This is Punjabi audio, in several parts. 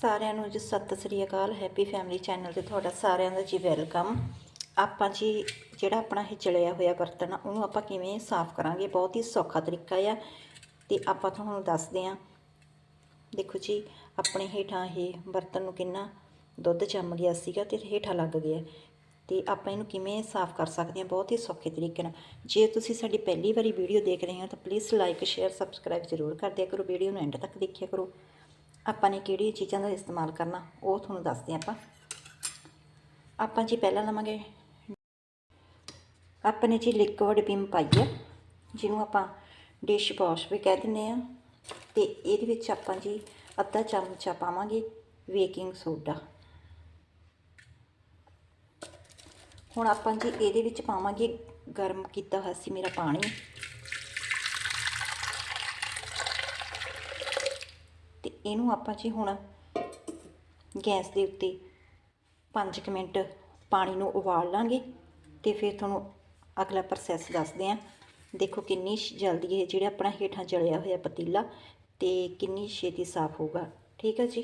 ਸਾਰਿਆਂ ਨੂੰ ਜੀ ਸਤਿ ਸ੍ਰੀ ਅਕਾਲ ਹੈਪੀ ਫੈਮਿਲੀ ਚੈਨਲ ਤੇ ਤੁਹਾਡਾ ਸਾਰਿਆਂ ਦਾ ਜੀ ਵੈਲਕਮ ਆਪਾਂ ਜੀ ਜਿਹੜਾ ਆਪਣਾ ਇਹ ਚਲਿਆ ਹੋਇਆ ਬਰਤਨ ਉਹਨੂੰ ਆਪਾਂ ਕਿਵੇਂ ਸਾਫ਼ ਕਰਾਂਗੇ? ਬਹੁਤ ਹੀ ਸੌਖਾ ਤਰੀਕਾ ਆ। ਤੇ ਆਪਾਂ ਤੁਹਾਨੂੰ ਦੱਸਦੇ ਆ ਦੇਖੋ ਜੀ, ਆਪਣੇ ਹੇਠਾਂ ਇਹ ਬਰਤਨ ਨੂੰ ਕਿੰਨਾ ਦੁੱਧ ਜੰਮ ਗਿਆ ਸੀਗਾ ਤੇ ਹੇਠਾਂ ਲੱਗ ਗਿਆ। ਤੇ ਆਪਾਂ ਇਹਨੂੰ ਕਿਵੇਂ ਸਾਫ਼ ਕਰ ਸਕਦੇ ਹਾਂ? ਬਹੁਤ ਹੀ ਸੌਖੇ ਤਰੀਕੇ ਨਾਲ। ਜੇ ਤੁਸੀਂ ਸਾਡੀ ਪਹਿਲੀ ਵਾਰੀ ਵੀਡੀਓ ਦੇਖ ਰਹੇ ਹੋ ਤਾਂ ਪਲੀਜ਼ ਲਾਈਕ ਸ਼ੇਅਰ ਸਬਸਕ੍ਰਾਈਬ ਜ਼ਰੂਰ ਕਰ ਦਿਆ ਕਰੋ। ਵੀਡੀਓ ਨੂੰ ਐਂਡ ਤੱਕ ਦੇਖਿਆ ਕਰੋ। ਆਪਾਂ ਨੇ ਕਿਹੜੀ ਚੀਜ਼ਾਂ ਦਾ ਇਸਤੇਮਾਲ ਕਰਨਾ, ਉਹ ਤੁਹਾਨੂੰ ਦੱਸਦੇ ਹਾਂ ਆਪਾਂ। ਆਪਾਂ ਜੀ ਪਹਿਲਾਂ ਲਵਾਂਗੇ, ਆਪਾਂ ਨੇ ਜੀ ਲਿਕਵਿਡ ਵਿਮ ਪਾਈ ਹੈ ਜਿਹਨੂੰ ਆਪਾਂ ਡਿਸ਼ ਵਾਸ਼ ਵੀ ਕਹਿ ਦਿੰਦੇ ਆ ਤੇ ਇਹਦੇ ਵਿੱਚ ਆਪਾਂ ਜੀ ਅੱਧਾ ਚਮਚਾ ਪਾਵਾਂਗੇ ਬੇਕਿੰਗ ਸੋਡਾ ਹੁਣ ਆਪਾਂ ਜੀ ਇਹਦੇ ਵਿੱਚ ਪਾਵਾਂਗੇ ਗਰਮ ਕੀਤਾ ਹੋਇਆ ਸੀ ਮੇਰਾ ਪਾਣੀ। ਤੇ ਇਹਨੂੰ ਆਪਾਂ ਜੀ ਹੁਣ ਗੈਸ ਦੇ ਉੱਤੇ 5 ਮਿੰਟ ਪਾਣੀ ਨੂੰ ਉਬਾਲ ਲਾਂਗੇ ਤੇ ਫਿਰ ਤੁਹਾਨੂੰ ਅਗਲਾ ਪ੍ਰੋਸੈਸ ਦੱਸਦੇ ਆਂ। ਦੇਖੋ ਕਿੰਨੀ ਜਲਦੀ ਇਹ ਜਿਹੜਾ ਆਪਣਾ ਹੇਠਾਂ ਜਲਿਆ ਹੋਇਆ ਪਤੀਲਾ ਤੇ ਕਿੰਨੀ ਛੇਤੀ ਸਾਫ਼ ਹੋਊਗਾ। ਠੀਕ ਹੈ ਜੀ?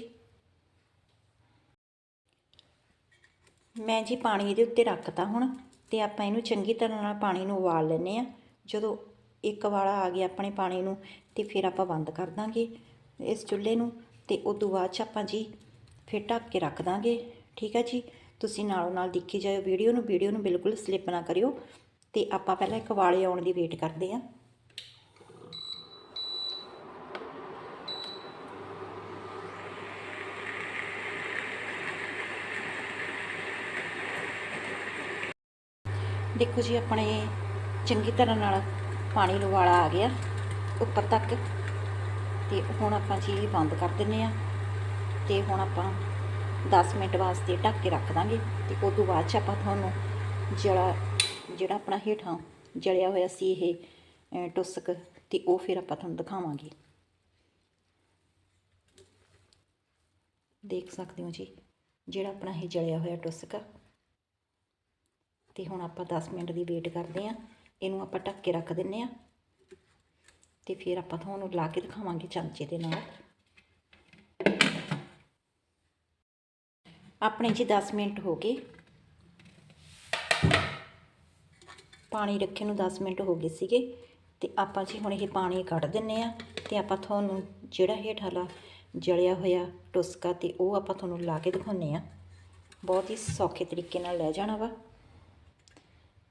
ਮੈਂ ਜੀ ਪਾਣੀ ਇਹਦੇ ਉੱਤੇ ਰੱਖਤਾ ਹੁਣ ਤੇ ਆਪਾਂ ਇਹਨੂੰ ਚੰਗੀ ਤਰ੍ਹਾਂ ਨਾਲ ਪਾਣੀ ਨੂੰ ਉਬਾਲ ਲੈਨੇ ਆ। ਜਦੋਂ ਇੱਕ ਵਾਲਾ ਆ ਗਿਆ ਆਪਣੇ ਪਾਣੀ ਨੂੰ ਤੇ ਫਿਰ ਆਪਾਂ ਬੰਦ ਕਰ ਦਾਂਗੇ। ਇਸ ਚੁੱਲ੍ਹੇ ਨੂੰ ਤੇ ਉਸ ਤੋਂ ਬਾਅਦ ਚ ਆਪਾਂ ਜੀ ਫਿਰ ਢੱਕ ਕੇ ਰੱਖ ਦਾਂਗੇ, ਠੀਕ ਹੈ ਜੀ? ਤੁਸੀਂ ਨਾਲੋਂ ਨਾਲ ਦੇਖੀ ਜਾਇਓ ਵੀਡੀਓ ਨੂੰ ਵੀਡੀਓ ਨੂੰ ਬਿਲਕੁਲ ਸਲਿੱਪ ਨਾ ਕਰਿਓ ਤੇ ਆਪਾਂ ਪਹਿਲਾਂ ਇੱਕ ਵਾਲੇ ਆਉਣ ਦੀ ਵੇਟ ਕਰਦੇ ਆਂ। ਦੇਖੋ ਜੀ, ਆਪਣੇ ਚੰਗੀ ਤਰ੍ਹਾਂ ਨਾਲ ਪਾਣੀ ਨੂੰ ਵਾਲਾ ਆ ਗਿਆ, ਉੱਪਰ ਤੱਕ। ਤੇ ਹੁਣ ਆਪਾਂ ਚੀਜ਼ ਬੰਦ ਕਰ ਦਿੰਨੇ ਆ। ਤੇ ਹੁਣ ਆਪਾਂ 10 ਮਿੰਟ ਵਾਸਤੇ ਢੱਕ ਕੇ ਰੱਖ ਦਾਂਗੇ। ਤੇ ਉਸ ਤੋਂ ਬਾਅਦ ਚ ਆਪਾਂ ਤੁਹਾਨੂੰ ਜਿਹੜਾ ਜਿਹੜਾ ਆਪਣਾ ਹੇਠਾਂ ਜਲਿਆ ਹੋਇਆ ਸੀ ਇਹ ਟੁਸਕ ਤੇ ਉਹ ਫਿਰ ਆਪਾਂ ਤੁਹਾਨੂੰ ਦਿਖਾਵਾਂਗੇ। ਦੇਖ ਸਕਦੇ ਹੋ ਜੀ, ਜਿਹੜਾ ਆਪਣਾ ਇਹ ਜਲਿਆ ਹੋਇਆ ਟੁਸਕ। ਆ ਤੇ ਹੁਣ ਆਪਾਂ 10 ਮਿੰਟ ਦੀ ਵੇਟ ਕਰਦੇ ਆਂ। ਇਹਨੂੰ ਆਪਾਂ ਢੱਕ ਕੇ ਰੱਖ ਦਿੰਨੇ ਆ। ਤੇ ਫਿਰ ਆਪਾਂ ਤੁਹਾਨੂੰ ਲਾ ਕੇ ਦਿਖਾਵਾਂਗੇ ਚਮਚੇ ਦੇ ਨਾਲ। ਆਪਣੇ ਜੀ 10 ਮਿੰਟ ਹੋ ਗਏ। ਪਾਣੀ ਰੱਖੇ ਨੂੰ 10 ਮਿੰਟ ਹੋ ਗਏ ਸੀਗੇ। ਤੇ ਆਪਾਂ ਜੀ ਹੁਣ ਇਹ ਪਾਣੀ ਕੱਢ ਦਿੰਨੇ ਆ ਤੇ ਆਪਾਂ ਤੁਹਾਨੂੰ ਜਿਹੜਾ ਹੇਠਾਲਾ ਜਲਿਆ ਹੋਇਆ ਟੁਸਕਾ ਤੇ ਉਹ ਆਪਾਂ ਤੁਹਾਨੂੰ ਲਾ ਕੇ ਦਿਖਾਉਨੇ ਆ। ਬਹੁਤ ਹੀ ਸੌਖੇ ਤਰੀਕੇ ਨਾਲ ਲੈ ਜਾਣਾ ਵਾ।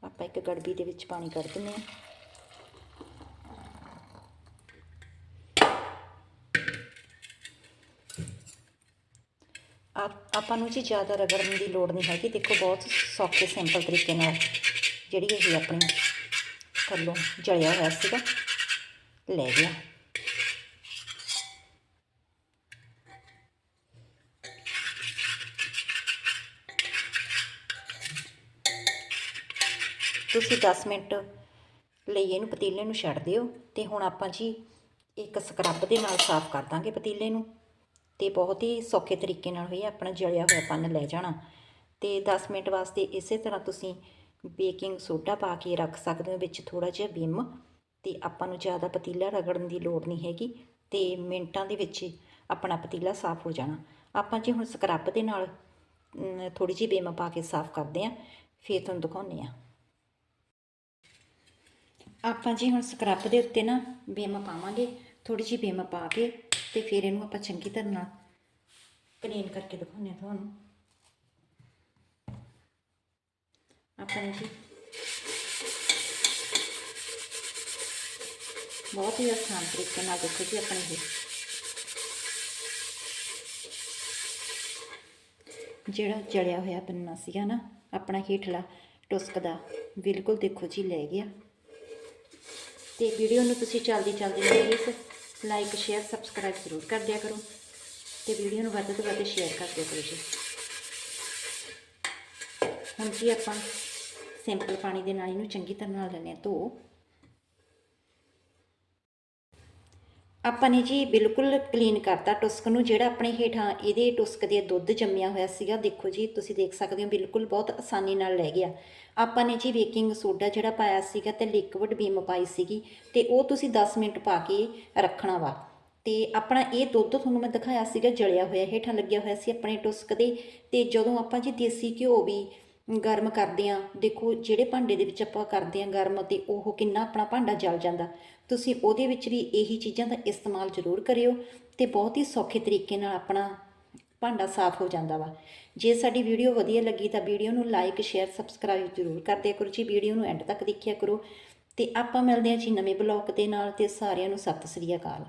ਆਪਾਂ ਇੱਕ ਗੜਬੀ ਦੇ ਵਿੱਚ ਪਾਣੀ ਕੱਢ ਦਿੰਨੇ ਆ। ਆਪਾਂ ਨੂੰ ਜੀ ਜ਼ਿਆਦਾ ਰਗੜਨ ਦੀ ਲੋੜ ਨਹੀਂ ਹੈਗੀ। ਦੇਖੋ, ਬਹੁਤ ਸੌਖੇ ਸਿੰਪਲ ਤਰੀਕੇ ਨਾਲ ਜਿਹੜੀ ਇਹ ਆਪਣੀ ਥੱਲੋਂ ਜਲਿਆ ਹੋਇਆ ਸੀਗਾ, ਲੈ ਗਿਆ। ਤੁਸੀਂ 10 ਮਿੰਟ ਲਈ ਇਹਨੂੰ ਪਤੀਲੇ ਨੂੰ ਛੱਡ ਦਿਓ ਤੇ ਹੁਣ ਆਪਾਂ ਜੀ ਇੱਕ ਸਕਰੱਬ ਦੇ ਨਾਲ ਸਾਫ਼ ਕਰ ਦਾਂਗੇ ਪਤੀਲੇ ਨੂੰ। ਤੇ ਬਹੁਤ ਹੀ ਸੌਖੇ ਤਰੀਕੇ ਨਾਲ ਹੋਈ ਆਪਣਾ ਜਲਿਆ ਹੋਇਆ ਪੰਨ ਲੈ ਜਾਣਾ। ਤੇ 10 ਮਿੰਟ ਵਾਸਤੇ ਇਸੇ ਤਰ੍ਹਾਂ ਤੁਸੀਂ ਬੇਕਿੰਗ ਸੋਡਾ ਪਾ ਕੇ ਰੱਖ ਸਕਦੇ ਹੋ, ਵਿੱਚ ਥੋੜਾ ਜਿਹਾ ਵਿਮ। ਤੇ ਆਪਾਂ ਨੂੰ ਜ਼ਿਆਦਾ ਪਤੀਲਾ ਰਗੜਨ ਦੀ ਲੋੜ ਨਹੀਂ ਹੈਗੀ ਤੇ ਮਿੰਟਾਂ ਦੇ ਵਿੱਚ ਆਪਣਾ ਪਤੀਲਾ ਸਾਫ਼ ਹੋ ਜਾਣਾ। ਆਪਾਂ ਜੇ ਹੁਣ ਸਕਰੱਬ ਦੇ ਨਾਲ ਥੋੜੀ ਜਿਹੀ ਬੇਮ ਪਾ ਕੇ ਸਾਫ਼ ਕਰਦੇ ਆਂ ਫਿਰ ਤੁਹਾਨੂੰ ਦਿਖਾਉਂਦੇ ਆਂ ਆਪਾਂ ਜੀ ਹੁਣ ਸਕਰੱਬ ਦੇ ਉੱਤੇ ਨਾ ਬੇਮ ਪਾਵਾਂਗੇ ਥੋੜੀ ਜਿਹੀ ਬੇਮ ਪਾ ਕੇ ਤੇ ਫਿਰ ਇਹਨੂੰ ਆਪਾਂ ਚੰਗੀ ਤਰ੍ਹਾਂ ਨਾਲ ਕਲੀਨ ਕਰਕੇ ਦਿਖਾਉਂਦੇ ਹਾਂ ਤੁਹਾਨੂੰ। ਆਪਾਂ ਜੀ ਬਹੁਤ ਹੀ ਆਸਾਨ ਤਰੀਕੇ ਨਾਲ ਦੇਖੋ ਜੀ ਆਪਣੇ ਇਹ। ਜਿਹੜਾ ਜੜਿਆ ਹੋਇਆ ਪੰਨਾ ਸੀਗਾ ਨਾ, ਆਪਣਾ ਹੇਠਲਾ ਟੁਸਕ ਦਾ ਬਿਲਕੁਲ ਦੇਖੋ ਜੀ ਲੈ ਗਿਆ। ਤੇ ਵੀਡੀਓ ਨੂੰ ਤੁਸੀਂ ਜਲਦੀ ਜਲਦੀ ਪਲੀਜ਼ ਲਾਈਕ ਸ਼ੇਅਰ ਸਬਸਕ੍ਰਾਈਬ ਜ਼ਰੂਰ ਕਰ ਦਿਆ ਕਰੋ ਤੇ ਵੀਡੀਓ ਨੂੰ ਵੱਧ ਤੋਂ ਵੱਧ ਸ਼ੇਅਰ ਕਰ ਦਿਆ ਕਰੋ ਜੀ। ਹੁਣ ਜੀ ਆਪਾਂ ਸਿੰਪਲ ਪਾਣੀ ਦੇ ਨਾਲ ਇਹਨੂੰ ਚੰਗੀ ਤਰ੍ਹਾਂ ਨਾਲ ਲੈਣੇ ਧੋ। ਆਪਾਂ ਨੇ ਜੀ ਬਿਲਕੁਲ ਕਲੀਨ ਕਰਤਾ ਟੁਸਕ ਨੂੰ, ਜਿਹੜਾ ਆਪਣੇ ਹੇਠਾਂ ਇਹਦੇ ਟੁਸਕ ਦੇ ਦੁੱਧ ਜੰਮਿਆ ਹੋਇਆ ਸੀਗਾ। ਦੇਖੋ ਜੀ, ਤੁਸੀਂ ਦੇਖ ਸਕਦੇ ਹੋ ਬਿਲਕੁਲ ਬਹੁਤ ਆਸਾਨੀ ਨਾਲ ਲੈ ਗਿਆ। ਆਪਾਂ ਨੇ ਜੀ ਬੇਕਿੰਗ ਸੋਡਾ ਜਿਹੜਾ ਪਾਇਆ ਸੀਗਾ ਤੇ ਲਿਕਵਿਡ ਬੀਮ ਪਾਈ ਸੀਗੀ ਤੇ ਉਹ ਤੁਸੀਂ 10 ਮਿੰਟ ਪਾ ਕੇ ਰੱਖਣਾ ਵਾ। ਤੇ ਆਪਣਾ ਇਹ ਦੁੱਧ ਤੁਹਾਨੂੰ ਮੈਂ ਦਿਖਾਇਆ ਸੀਗਾ, ਜਲਿਆ ਹੋਇਆ, ਹੇਠਾਂ ਲੱਗਿਆ ਹੋਇਆ ਸੀ ਆਪਣੇ ਟੁਸਕ ਦੇ। ਤੇ ਜਦੋਂ ਆਪਾਂ ਜੀ ਦੇਸੀ ਘਿਓ ਵੀ ਗਰਮ ਕਰਦੇ ਆ ਦੇਖੋ, ਜਿਹੜੇ ਭਾਂਡੇ ਦੇ ਵਿੱਚ ਆਪਾਂ ਕਰਦੇ ਆ ਗਰਮ ਤੇ ਉਹ ਕਿੰਨਾ ਆਪਣਾ ਭਾਂਡਾ ਜਲ ਜਾਂਦਾ। ਤੁਸੀਂ ਉਹਦੇ ਵਿੱਚ ਵੀ ਇਹੀ ਚੀਜ਼ਾਂ ਦਾ ਇਸਤੇਮਾਲ ਜ਼ਰੂਰ ਕਰਿਓ ਤੇ ਬਹੁਤ ਹੀ ਸੌਖੇ ਤਰੀਕੇ ਨਾਲ ਆਪਣਾ ਭਾਂਡਾ ਸਾਫ਼ ਹੋ ਜਾਂਦਾ ਵਾ। ਜੇ ਸਾਡੀ ਵੀਡੀਓ ਵਧੀਆ ਲੱਗੀ ਤਾਂ ਵੀਡੀਓ ਨੂੰ ਲਾਈਕ, ਸ਼ੇਅਰ, ਸਬਸਕ੍ਰਾਈਬ ਜ਼ਰੂਰ ਕਰ ਕਰੋ। ਜੀ, ਵੀਡੀਓ ਨੂੰ ਐਂਡ ਤੱਕ ਦੇਖਿਆ ਕਰੋ ਤੇ ਆਪਾਂ ਮਿਲਦੇ ਹਾਂ ਜੀ ਨਵੇਂ ਬਲੌਗ ਦੇ ਨਾਲ ਤੇ ਸਾਰਿਆਂ ਨੂੰ ਸਤਿ ਸ੍ਰੀ ਅਕਾਲ।